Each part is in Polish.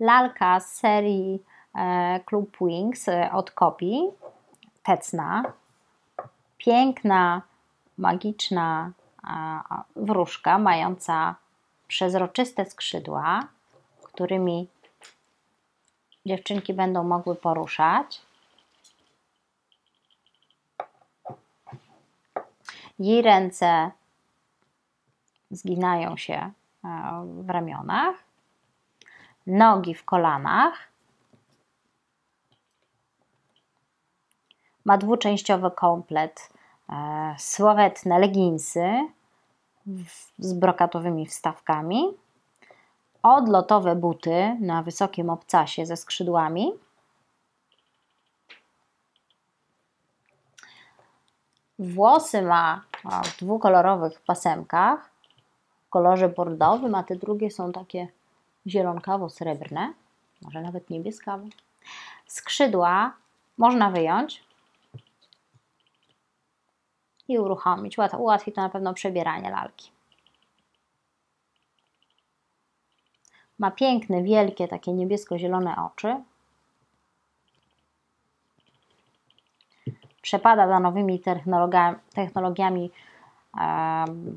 lalka z serii e, Club Wings e, od kopii, Tecna. Piękna, magiczna wróżka mająca przezroczyste skrzydła, którymi dziewczynki będą mogły poruszać. Jej ręce zginają się e, w ramionach, nogi w kolanach. Ma dwuczęściowy komplet, e, sławetne leginsy z brokatowymi wstawkami, odlotowe buty na wysokim obcasie ze skrzydłami, Włosy ma w dwukolorowych pasemkach w kolorze bordowym, a te drugie są takie zielonkawo-srebrne, może nawet niebieskawe. Skrzydła można wyjąć i uruchomić. Ułatwi to na pewno przebieranie lalki. Ma piękne, wielkie, takie niebiesko-zielone oczy. Przepada za nowymi technologiami, technologiami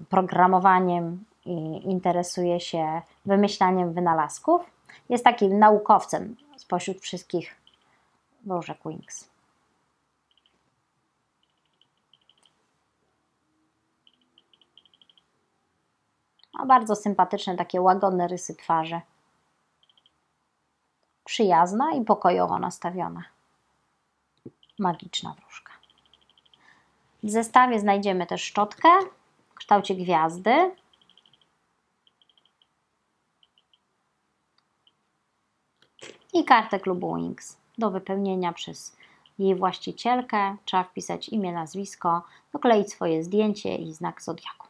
programowaniem i interesuje się wymyślaniem wynalazków. Jest takim naukowcem spośród wszystkich wróżek Wings. Ma bardzo sympatyczne, takie łagodne rysy twarzy. Przyjazna i pokojowo nastawiona. Magiczna wróżka. W zestawie znajdziemy też szczotkę w kształcie gwiazdy. I kartę klubu Wings do wypełnienia przez jej właścicielkę. Trzeba wpisać imię, nazwisko, dokleić swoje zdjęcie i znak zodiaku.